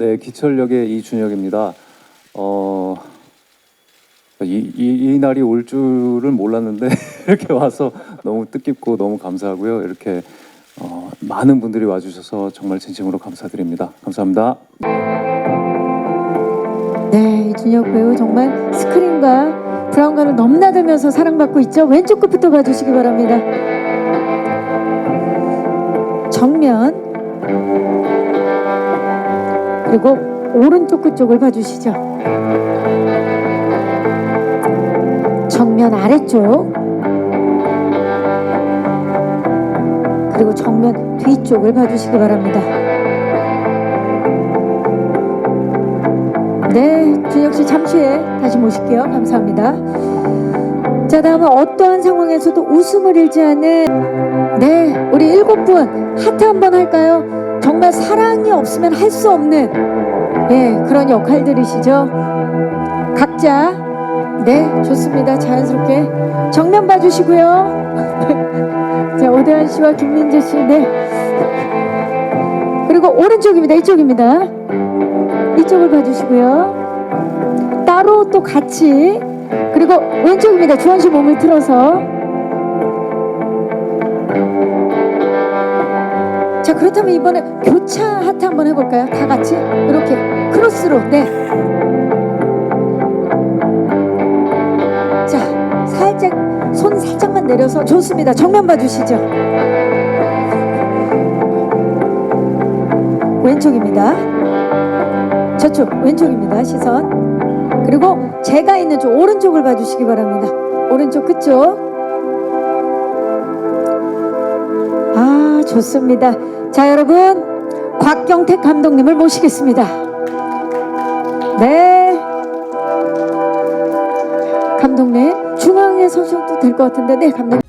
네, 기철역의 이준혁입니다. 어, 이, 이, 이 날이 올 줄은 몰랐는데 이렇게 와서 너무 뜻깊고 너무 감사하고요. 이렇게 어, 많은 분들이 와주셔서 정말 진심으로 감사드립니다. 감사합니다. 네, 이준혁 배우 정말 스크린과 브라운관을 넘나들면서 사랑받고 있죠. 왼쪽 끝부터 봐주시기 바랍니다. 정면 그리고 오른쪽 끝쪽을 봐주시죠. 정면 아래쪽 그리고 정면 뒤쪽을 봐주시기 바랍니다. 네, 준혁 씨 잠시 후에 다시 모실게요. 감사합니다. 자, 다음은 어떠한 상황에서도 웃음을 잃지 않는 네, 우리 일곱 분 하트 한번 할까요? 정말 사랑이 없으면 할 수 없는 예, 그런 역할들이시죠. 각자 네, 좋습니다. 자연스럽게 정면 봐주시고요. 자, 오대환 씨와 김민재 씨, 네. 그리고 오른쪽입니다. 이쪽입니다. 이쪽을 봐주시고요. 따로 또 같이 그리고 왼쪽입니다. 주원 씨 몸을 틀어서 자 그렇다면 이번에 교차 하트 한번 해볼까요? 다 같이 이렇게 크로스로 네. 자 살짝 손 살짝만 내려서 좋습니다. 정면 봐주시죠. 왼쪽입니다. 저쪽 왼쪽입니다 시선 그리고 제가 있는 쪽 오른쪽을 봐주시기 바랍니다 오른쪽 끝쪽 좋습니다. 자 여러분 곽경택 감독님을 모시겠습니다. 네. 감독님 중앙에 서셔도 될 것 같은데 네 감독님